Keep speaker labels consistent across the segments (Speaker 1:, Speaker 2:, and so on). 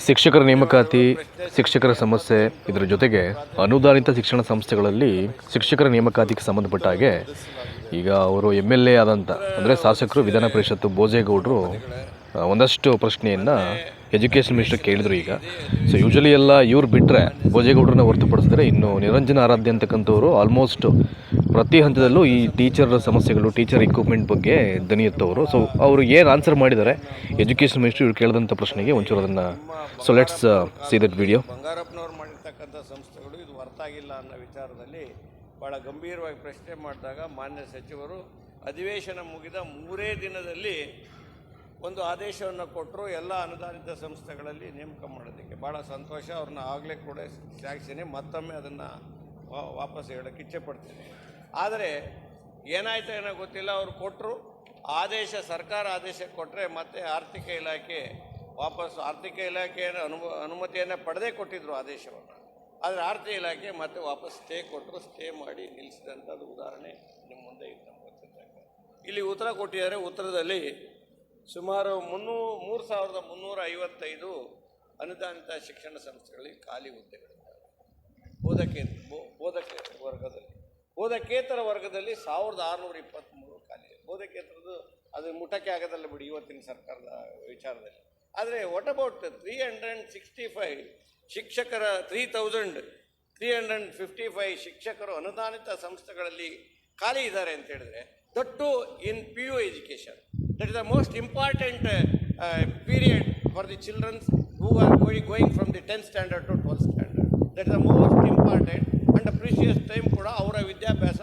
Speaker 1: ಶಿಕ್ಷಕರ ನೇಮಕಾತಿ, ಶಿಕ್ಷಕರ ಸಮಸ್ಯೆ ಇದರ ಜೊತೆಗೆ ಅನುದಾನಿತ ಶಿಕ್ಷಣ ಸಂಸ್ಥೆಗಳಲ್ಲಿ ಶಿಕ್ಷಕರ ನೇಮಕಾತಿಗೆ ಸಂಬಂಧಪಟ್ಟ ಹಾಗೆ ಈಗ ಅವರು ಎಂ ಎಲ್ ಎ ಆದಂಥ ಅಂದರೆ ಶಾಸಕರು ವಿಧಾನ ಪರಿಷತ್ತು ಭೋಜೇಗೌಡರು ಒಂದಷ್ಟು ಪ್ರಶ್ನೆಯನ್ನು ಎಜುಕೇಷನ್ ಮಿನಿಸ್ಟರ್ ಕೇಳಿದ್ರು ಈಗ. ಸೊ ಯೂಶಲಿ ಎಲ್ಲ ಇವ್ರು ಬಿಟ್ಟರೆ ಭೋಜೇಗೌಡರನ್ನ ಹೊರತುಪಡಿಸಿದ್ರೆ ಇನ್ನು ನಿರಂಜನ ಆರಾಧ್ಯ ಅಂತಕ್ಕಂಥವ್ರು ಆಲ್ಮೋಸ್ಟ್ ಪ್ರತಿ ಹಂತದಲ್ಲೂ ಈ ಟೀಚರ್ ಸಮಸ್ಯೆಗಳು ಟೀಚರ್ ಇಕ್ವಿಪ್ಮೆಂಟ್ ಬಗ್ಗೆ ದನಿ ಎತ್ತವರು ಸೊ ಅವರು ಏನು ಆನ್ಸರ್ ಮಾಡಿದ್ದಾರೆ? ಎಜುಕೇಷನ್ ಮಿನಿಸ್ಟ್ರಿ ಇವ್ರು ಕೇಳಿದಂಥ ಪ್ರಶ್ನೆಗೆ ಒಂಚೂರು ಅದನ್ನು so let's see that video
Speaker 2: ಬಂಗಾರಪ್ಪನವ್ರು ಮಾಡಿರ್ತಕ್ಕಂಥ ಸಂಸ್ಥೆಗಳು ಇದು ವರ್ತಾಗಿಲ್ಲ ಅನ್ನೋ ವಿಚಾರದಲ್ಲಿ ಭಾಳ ಗಂಭೀರವಾಗಿ ಪ್ರಶ್ನೆ ಮಾಡಿದಾಗ ಮಾನ್ಯ ಸಚಿವರು ಅಧಿವೇಶನ ಮುಗಿದ ಮೂರೇ ದಿನದಲ್ಲಿ ಒಂದು ಆದೇಶವನ್ನು ಕೊಟ್ಟರು ಎಲ್ಲ ಅನುದಾನಿತ ಸಂಸ್ಥೆಗಳಲ್ಲಿ ನೇಮಕ ಮಾಡೋದಕ್ಕೆ. ಭಾಳ ಸಂತೋಷ, ಅವ್ರನ್ನ ಆಗಲೇ ಕೂಡ ಶ್ಲಾಘಿಸ್ತೀನಿ ಮತ್ತೊಮ್ಮೆ ಅದನ್ನು ವಾಪಸ್ ಹೇಳೋಕ್ಕೆ ಇಚ್ಛೆ ಪಡ್ತೀನಿ. ಆದರೆ ಏನಾಯ್ತು ಏನೋ ಗೊತ್ತಿಲ್ಲ, ಅವರು ಕೊಟ್ಟರು ಆದೇಶ, ಸರ್ಕಾರ ಆದೇಶ ಕೊಟ್ಟರೆ ಮತ್ತೆ ಆರ್ಥಿಕ ಇಲಾಖೆ ವಾಪಸ್, ಆರ್ಥಿಕ ಇಲಾಖೆಯನ್ನು ಅನು ಅನುಮತಿಯನ್ನು ಪಡೆದೇ ಕೊಟ್ಟಿದ್ರು ಆದೇಶವನ್ನು. ಆದರೆ ಆರ್ಥಿಕ ಇಲಾಖೆ ಮತ್ತೆ ವಾಪಸ್ ಸ್ಟೇ ಕೊಟ್ಟರು, ಸ್ಟೇ ಮಾಡಿ ನಿಲ್ಲಿಸಿದಂಥದ್ದು ಉದಾಹರಣೆ ನಿಮ್ಮ ಮುಂದೆ ಇದೆ ನಮ್ಗೆ ಇಲ್ಲಿ ಉತ್ತರ ಕೊಟ್ಟಿದ್ದಾರೆ, ಉತ್ತರದಲ್ಲಿ ಸುಮಾರು ಮುನ್ನೂ, ಮೂರು ಸಾವಿರದ ಮುನ್ನೂರ ಐವತ್ತೈದು ಅನುದಾನಿತ ಶಿಕ್ಷಣ ಸಂಸ್ಥೆಗಳಲ್ಲಿ ಖಾಲಿ ಹುದ್ದೆಗಳಿದ್ದಾವೆ. ಬೋಧಕೇ ಬೋ- ಬೋಧಕೇತರ ವರ್ಗದಲ್ಲಿ. ಬೋಧಕೇತರ ವರ್ಗದಲ್ಲಿ ಸಾವಿರದ ಆರುನೂರ ಇಪ್ಪತ್ತ್ಮೂರು ಖಾಲಿ. ಬೋಧಕೇತರದ್ದು ಅದು ಮುಟಕ್ಕೆ ಆಗೋದಲ್ಲ ಬಿಡಿ, ಇವತ್ತಿನ ಸರ್ಕಾರದ ವಿಚಾರದಲ್ಲಿ. ಆದರೆ what about three hundred sixty five ಶಿಕ್ಷಕರ three thousand three hundred fifty five ಶಿಕ್ಷಕರು ಅನುದಾನಿತ ಸಂಸ್ಥೆಗಳಲ್ಲಿ ಖಾಲಿ ಇದ್ದಾರೆ ಅಂತ ಹೇಳಿದ್ರೆ that too in P U education that is the most important period for the childrens who are going going from the tenth standard to twelfth standard that is the most important and precious time ಕೂಡ ಅವರ ವಿದ್ಯಾಭ್ಯಾಸ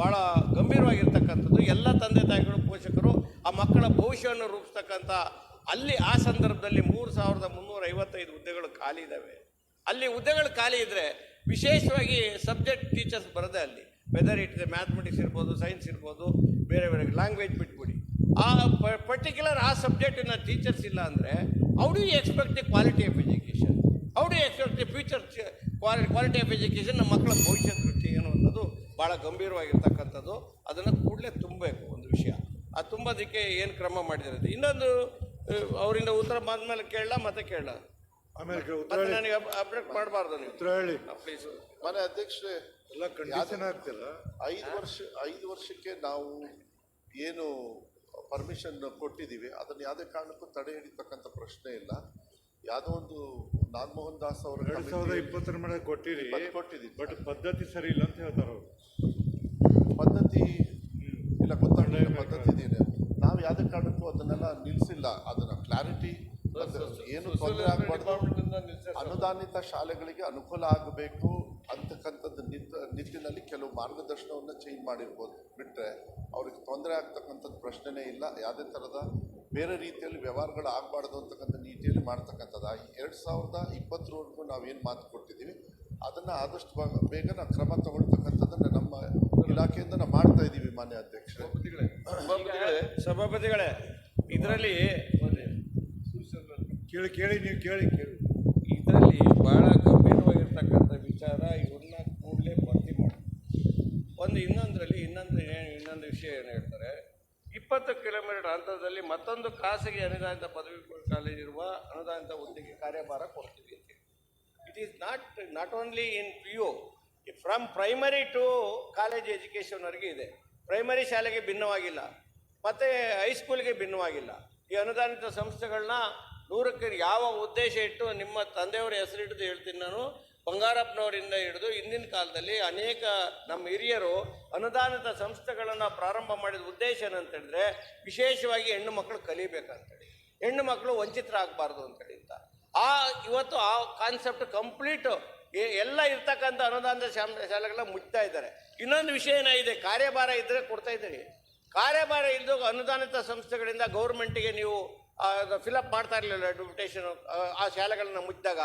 Speaker 2: ಭಾಳ ಗಂಭೀರವಾಗಿರ್ತಕ್ಕಂಥದ್ದು. ಎಲ್ಲ ತಂದೆ ತಾಯಿಗಳು, ಪೋಷಕರು ಆ ಮಕ್ಕಳ ಭವಿಷ್ಯವನ್ನು ರೂಪಿಸ್ತಕ್ಕಂಥ ಅಲ್ಲಿ ಆ ಸಂದರ್ಭದಲ್ಲಿ ಮೂರು ಸಾವಿರದ ಮುನ್ನೂರ ಐವತ್ತೈದು ಹುದ್ದೆಗಳು ಖಾಲಿ ಇದ್ದಾವೆ. ಅಲ್ಲಿ ಹುದ್ದೆಗಳು ಖಾಲಿ ಇದ್ದರೆ ವಿಶೇಷವಾಗಿ ಸಬ್ಜೆಕ್ಟ್ ಟೀಚರ್ಸ್ ಬರದೆ ಅಲ್ಲಿ. ವೆದರ್ ಇಟ್ ಮ್ಯಾಥಮೆಟಿಕ್ಸ್ ಇರ್ಬೋದು ಸೈನ್ಸ್ ಇರ್ಬೋದು, ಬೇರೆ ಬೇರೆ ಲ್ಯಾಂಗ್ವೇಜ್ ಬಿಟ್ಬಿಡಿ. ಆ ಪರ್ಟಿಕ್ಯುಲರ್ ಆ ಸಬ್ಜೆಕ್ಟಿನ ಟೀಚರ್ಸ್ ಇಲ್ಲ ಅಂದರೆ do you expect the quality of education do expect the future quality of education ನಮ್ಮ ಮಕ್ಕಳ ಭವಿಷ್ಯ ದೃಷ್ಟಿ ಏನು ಅನ್ನೋದು ಭಾಳ ಗಂಭೀರವಾಗಿರ್ತಕ್ಕಂಥದ್ದು. ಅದನ್ನು ಕೂಡಲೇ ತುಂಬಬೇಕು ಒಂದು ವಿಷಯ. ಆ ತುಂಬೋದಕ್ಕೆ ಏನು ಕ್ರಮ ಮಾಡಿದಿರೋದು? ಇನ್ನೊಂದು ಅವರಿಂದ ಉತ್ತರ ಬಂದಮೇಲೆ ಕೇಳಲ್ಲ ಮತ್ತೆ ಕೇಳಲ್ಲ
Speaker 3: ಆಮೇಲೆ
Speaker 2: ನನಗೆ ಅಪ್ಡೇಟ್ ಮಾಡಬಾರ್ದು ನೀವು.
Speaker 3: ಉತ್ತರ ಹೇಳಿ.
Speaker 2: ಪ್ಲೀಸು
Speaker 4: ಮನೆ ಅಧ್ಯಕ್ಷರೇ
Speaker 3: ಎಲ್ಲ ಕಂಡೀಷನ್ ಆಗ್ತಿಲ್ಲ.
Speaker 4: ಐದು ವರ್ಷ ಐದು ವರ್ಷಕ್ಕೆ ನಾವು ಏನು ಪರ್ಮಿಷನ್ ಕೊಟ್ಟಿದ್ದೀವಿ. ಅದನ್ನು ಯಾವುದೇ ಕಾರಣಕ್ಕೂ ತಡೆ ಹಿಡಿತಕ್ಕಂಥ ಪ್ರಶ್ನೆ ಇಲ್ಲ. ಯಾವುದೋ ಒಂದು ನಾಗಮೋಹನ್ ದಾಸ್ ಅವರು
Speaker 3: ಎರಡು ಸಾವಿರದ ಇಪ್ಪತ್ತರ ಮೇಲೆ ಕೊಟ್ಟಿರಿ
Speaker 4: ಕೊಟ್ಟಿದ್ದೀವಿ.
Speaker 3: ಬಟ್ ಪದ್ಧತಿ ಸರಿ ಇಲ್ಲ ಅಂತ ಹೇಳ್ತಾರೆ ಅವರು.
Speaker 4: ಪದ್ಧತಿ ಇಲ್ಲ ಗೊತ್ತಾಗಲಿಲ್ಲ ಪದ್ಧತಿ ಇದೆ. ನಾವು ಯಾವುದೇ ಕಾರಣಕ್ಕೂ ಅದನ್ನೆಲ್ಲ ನಿಲ್ಲಿಸಿಲ್ಲ ಅದನ್ನ ಕ್ಲಾರಿಟಿ ಏನು ತೊಂದರೆ ಆಗಬಾರ್ದು. ಅನುದಾನಿತ ಶಾಲೆಗಳಿಗೆ ಅನುಕೂಲ ಆಗಬೇಕು. ನಿಟ್ಟಿನಲ್ಲಿ ಕೆಲವು ಮಾರ್ಗದರ್ಶನವನ್ನು ಚೇಂಜ್ ಮಾಡಿರ್ಬೋದು. ಬಿಟ್ಟರೆ ಅವ್ರಿಗೆ ತೊಂದರೆ ಆಗ್ತಕ್ಕಂಥದ್ದು ಪ್ರಶ್ನೆನೇ ಇಲ್ಲ. ಯಾವುದೇ ಥರದ ಬೇರೆ ರೀತಿಯಲ್ಲಿ ವ್ಯವಹಾರಗಳು ಆಗಬಾರ್ದು ಅಂತಕ್ಕಂಥ ನೀತಿಯಲ್ಲಿ ಮಾಡ್ತಕ್ಕಂಥದ್ದು. ಆ ಎರಡು ಸಾವಿರದ ಇಪ್ಪತ್ತರವರೆಗೂ ಏನು ಮಾತು ಕೊಟ್ಟಿದ್ದೀವಿ? ಅದನ್ನು ಆದಷ್ಟು ಬಾ- ಬೇಗ ನಾವು ಕ್ರಮ ತಗೊಳ್ತಕ್ಕಂಥದ್ದನ್ನು ನಮ್ಮ ಇಲಾಖೆಯಿಂದ ನಾವು ಮಾಡ್ತಾ ಇದ್ದೀವಿ ಮಾನ್ಯ ಅಧ್ಯಕ್ಷರೇ.
Speaker 2: ಸಭಾಪತಿಗಳೇ ಸಭಾಪತಿಗಳೇ ಇದರಲ್ಲಿ
Speaker 3: ಕೇಳಿ ಕೇಳಿ ನೀವು ಕೇಳಿ ಕೇಳಿ.
Speaker 2: ಇದರಲ್ಲಿ ಭಾಳ ಗಂಭೀರವಾಗಿರ್ತಕ್ಕಂಥ ವಿಚಾರ ಮಾಡಿ ಇನ್ನೊಂದರಲ್ಲಿ ಇನ್ನೊಂದು ಇನ್ನೊಂದು ವಿಷಯ ಏನು ಹೇಳ್ತಾರೆ? ಇಪ್ಪತ್ತು ಕಿಲೋಮೀಟರ್ ಅಂತರದಲ್ಲಿ ಮತ್ತೊಂದು ಖಾಸಗಿ ಅನುದಾನಿತ ಪದವಿ ಕಾಲೇಜಿರುವ ಅನುದಾನಿತ ಹುದ್ದೆಗೆ ಕಾರ್ಯಭಾರ ಕೊಡ್ತೀವಿ ಅಂತ it is not not only in P U from primary to college ಎಜುಕೇಷನ್ವರೆಗೆ ಇದೆ. ಪ್ರೈಮರಿ ಶಾಲೆಗೆ ಭಿನ್ನವಾಗಿಲ್ಲ. ಮತ್ತು ಹೈಸ್ಕೂಲ್ಗೆ ಭಿನ್ನವಾಗಿಲ್ಲ. ಈ ಅನುದಾನಿತ ಸಂಸ್ಥೆಗಳನ್ನ ನೂರಕ್ಕೆ ಯಾವ ಉದ್ದೇಶ ಇಟ್ಟು ನಿಮ್ಮ ತಂದೆಯವರ ಹೆಸರಿಡಿದು ಹೇಳ್ತೀನಿ ನಾನು. ಬಂಗಾರಪ್ಪನವರಿಂದ ಹಿಡಿದು ಹಿಂದಿನ ಕಾಲದಲ್ಲಿ ಅನೇಕ ನಮ್ಮ ಹಿರಿಯರು ಅನುದಾನಿತ ಸಂಸ್ಥೆಗಳನ್ನು ಪ್ರಾರಂಭ ಮಾಡಿದ ಉದ್ದೇಶ ಏನಂತೇಳಿದ್ರೆ ವಿಶೇಷವಾಗಿ ಹೆಣ್ಣು ಮಕ್ಕಳು ಕಲಿಬೇಕಂತೇಳಿ. ಹೆಣ್ಣು ಮಕ್ಕಳು ವಂಚಿತರಾಗಬಾರ್ದು ಅಂತೇಳಿ ಅಂತ. ಆ ಇವತ್ತು ಆ ಕಾನ್ಸೆಪ್ಟ್ ಕಂಪ್ಲೀಟ್ ಎಲ್ಲ ಇರ್ತಕ್ಕಂಥ ಅನುದಾನದ ಶಾಲೆಗಳನ್ನ ಮುಚ್ತಾ ಇದ್ದಾರೆ. ಇನ್ನೊಂದು ವಿಷಯ ಏನಾಗಿದೆ? ಕಾರ್ಯಭಾರ ಇದ್ದರೆ ಕೊಡ್ತಾ ಇದ್ದೀರಿ. ಕಾರ್ಯಭಾರ ಇಲ್ಲದ ಅನುದಾನಿತ ಸಂಸ್ಥೆಗಳಿಂದ ಗೌರ್ಮೆಂಟಿಗೆ ನೀವು ಫಿಲಪ್ ಮಾಡ್ತಾ ಇರಲಿಲ್ಲ ಡ್ಯೂಟೇಷನ್ ಆ ಶಾಲೆಗಳನ್ನ ಮುಚ್ಚಿದಾಗ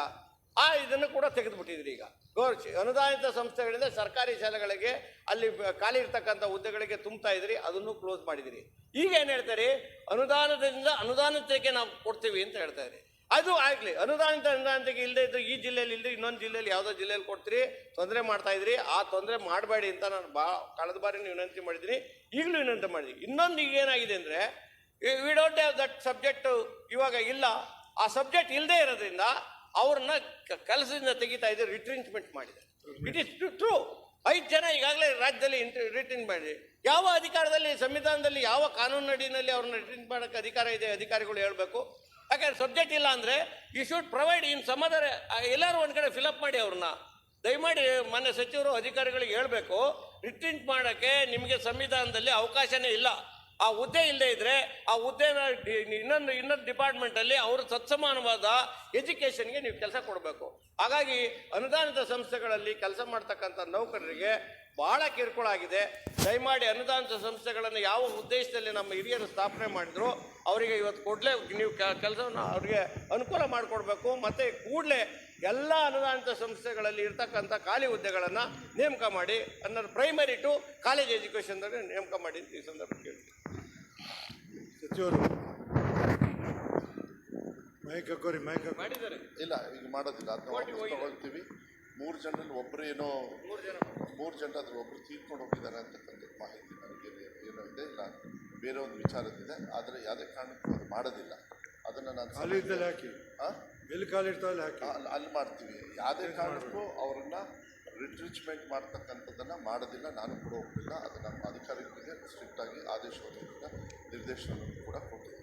Speaker 2: ಆ ಇದನ್ನು ಕೂಡ ತೆಗೆದುಬಿಟ್ಟಿದ್ರಿ ಈಗ. ಗೋರ್ಚಿ ಅನುದಾನಿತ ಸಂಸ್ಥೆಗಳಿಂದ ಸರ್ಕಾರಿ ಶಾಲೆಗಳಿಗೆ ಅಲ್ಲಿ ಖಾಲಿ ಇರ್ತಕ್ಕಂಥ ಹುದ್ದೆಗಳಿಗೆ ತುಂಬ್ತಾ ಇದ್ರಿ ಅದನ್ನು ಕ್ಲೋಸ್ ಮಾಡಿದಿರಿ ಈಗ ಏನು ಹೇಳ್ತಾರೆ ಅನುದಾನದಿಂದ ಅನುದಾನತೆಗೆ ನಾವು ಕೊಡ್ತೀವಿ ಅಂತ ಹೇಳ್ತಾ ಇದ್ರಿ ಅದು ಆಗಲಿ, ಅನುದಾನಿತ ಅನುದಾನತೆಗೆ ಇಲ್ಲದೆ ಇದ್ರೆ ಈ ಜಿಲ್ಲೆಯಲ್ಲಿ ಇಲ್ಲದೆ ಇನ್ನೊಂದು ಜಿಲ್ಲೆಯಲ್ಲಿ ಯಾವುದೋ ಜಿಲ್ಲೆಯಲ್ಲಿ ಕೊಡ್ತೀರಿ? ತೊಂದರೆ ಮಾಡ್ತಾ ಇದ್ರಿ ಆ ತೊಂದರೆ ಮಾಡಬೇಡಿ ಅಂತ ನಾನು ಬಾ, ಕಳೆದ ಬಾರಿ ವಿನಂತಿ ಮಾಡಿದ್ದೀನಿ. ಈಗಲೂ ವಿನಂತಿ ಮಾಡಿದ್ದೀನಿ. ಇನ್ನೊಂದು ಈಗ ಏನಾಗಿದೆ ಅಂದರೆ we don't have that subject ಇವಾಗ ಇಲ್ಲ. ಆ ಸಬ್ಜೆಕ್ಟ್ ಇಲ್ಲದೆ ಇರೋದ್ರಿಂದ ಅವ್ರನ್ನ ಕೆಲಸದಿಂದ ತೆಗಿತಾ ಇದ್ದಾರೆ ರಿಟ್ರೀಟ್ಮೆಂಟ್ ಮಾಡಿದೆ. ಇಟ್ ಇಸ್ ಟ್ರೂ ಐದು ಜನ ಈಗಾಗಲೇ ರಾಜ್ಯದಲ್ಲಿ ರಿಟ್ರೀಟ್ ಮಾಡಿದೆ. ಯಾವ ಅಧಿಕಾರದಲ್ಲಿ, ಸಂವಿಧಾನದಲ್ಲಿ, ಯಾವ ಕಾನೂನು ಅಡಿನಲ್ಲಿ ಅವ್ರನ್ನ ರಿಟ್ರೀಟ್ ಮಾಡೋಕ್ಕೆ ಅಧಿಕಾರ ಇದೆ, ಅಧಿಕಾರಿಗಳು ಹೇಳಬೇಕು. ಯಾಕಂದ್ರೆ ಸಬ್ಜೆಕ್ಟ್ ಇಲ್ಲ ಅಂದರೆ you should provide in some other ಎಲ್ಲರೂ ಒಂದು ಕಡೆ ಫಿಲಪ್ ಮಾಡಿ ಅವ್ರನ್ನ. ದಯಮಾಡಿ ಮಾನ್ಯ ಸಚಿವರು, ಅಧಿಕಾರಿಗಳಿಗೆ ಹೇಳಬೇಕು ರಿಟ್ರೀಟ್ ಮಾಡೋಕ್ಕೆ ನಿಮಗೆ ಸಂವಿಧಾನದಲ್ಲಿ ಅವಕಾಶನೇ ಇಲ್ಲ. ಆ ಹುದ್ದೆ ಇಲ್ಲದೆ ಇದ್ರೆ ಆ ಹುದ್ದೆನ ಇನ್ನೊಂದು ಇನ್ನೊಂದು ಡಿಪಾರ್ಟ್ಮೆಂಟಲ್ಲಿ ಅವರು ಸತ್ಸಮಾನವಾದ ಎಜುಕೇಷನ್ಗೆ ನೀವು ಕೆಲಸ ಕೊಡಬೇಕು. ಹಾಗಾಗಿ ಅನುದಾನಿತ ಸಂಸ್ಥೆಗಳಲ್ಲಿ ಕೆಲಸ ಮಾಡ್ತಕ್ಕಂಥ ನೌಕರರಿಗೆ ಬಹಳ ಕಿರುಕುಳ ಆಗಿದೆ. ದಯಮಾಡಿ ಅನುದಾನಿತ ಸಂಸ್ಥೆಗಳನ್ನು ಯಾವ ಉದ್ದೇಶದಲ್ಲಿ ನಮ್ಮ ಹಿರಿಯರು ಸ್ಥಾಪನೆ ಮಾಡಿದ್ರು, ಅವರಿಗೆ ಇವತ್ತು ಕೂಡಲೇ ನೀವು ಕೆಲಸವನ್ನು ಅವರಿಗೆ ಅನುಕೂಲ ಮಾಡಿಕೊಡ್ಬೇಕು. ಮತ್ತು ಕೂಡಲೇ ಎಲ್ಲ ಅನುದಾನಿತ ಸಂಸ್ಥೆಗಳಲ್ಲಿ ಇರ್ತಕ್ಕಂಥ ಖಾಲಿ ಹುದ್ದೆಗಳನ್ನು ನೇಮಕ ಮಾಡಿ, ಅನ್ನೋದು ಪ್ರೈಮರಿ ಟು ಕಾಲೇಜ್ ಎಜುಕೇಷನ್ದಲ್ಲಿ ನೇಮಕ ಮಾಡಿ ಈ ಸಂದರ್ಭ
Speaker 3: ಸಚಿವರು ಮೈಕ್ ಹಾಕೋರಿ ಮೈಕ್ ಹಾಕೋ
Speaker 4: ಇಲ್ಲ ಈಗ ಮಾಡೋದಿಲ್ಲ. ಅದನ್ನ ವಾಪಸ್ ತಗೊಳ್ತೀವಿ. ಮೂರು ಜನರಲ್ಲಿ ಒಬ್ಬರು ಏನೋ ಮೂರು ಜನ ಅದ್ರ ಒಬ್ಬರು ತೀರ್ಕೊಂಡು ಹೋಗಿದ್ದಾರೆ ಅಂತಕ್ಕಂಥ ಮಾಹಿತಿ ನನಗೆ ಏನೋ ಇದೆ. ಇಲ್ಲ ಬೇರೆ ಒಂದು ವಿಚಾರದಿದೆ ಆದರೆ ಯಾವುದೇ ಕಾರಣಕ್ಕೂ ಅದು ಮಾಡೋದಿಲ್ಲ. ಅದನ್ನು ನಾನು
Speaker 3: ಖಾಲಿ ಇದ್ದಲ್ಲಿ ಹಾಕಿ.
Speaker 4: ಹಾಂ
Speaker 3: ಎಲ್ಲಿ ಖಾಲಿ ಇರ್ತಾವಲ್ಲಿ ಹಾಕಿ.
Speaker 4: ಅಲ್ಲಿ ಅಲ್ಲಿ ಮಾಡ್ತೀವಿ. ಯಾವುದೇ ಕಾರಣಕ್ಕೂ ಅವರನ್ನ ರಿಟ್ರೀಚ್ಮೆಂಟ್ ಮಾಡ್ತಕ್ಕಂಥದ್ದನ್ನು ಮಾಡೋದಿಲ್ಲ, ನಾನು ಕೂಡ ಒಪ್ಪಿಲ್ಲ. ಅದು ನಮ್ಮ ಅಧಿಕಾರಿಗಳಿಗೆ ಸ್ಟ್ರಿಕ್ಟಾಗಿ ಆದೇಶವನ್ನು ಕೂಡ, ನಿರ್ದೇಶನವನ್ನು ಕೂಡ ಕೊಟ್ಟಿದ್ದೀನಿ.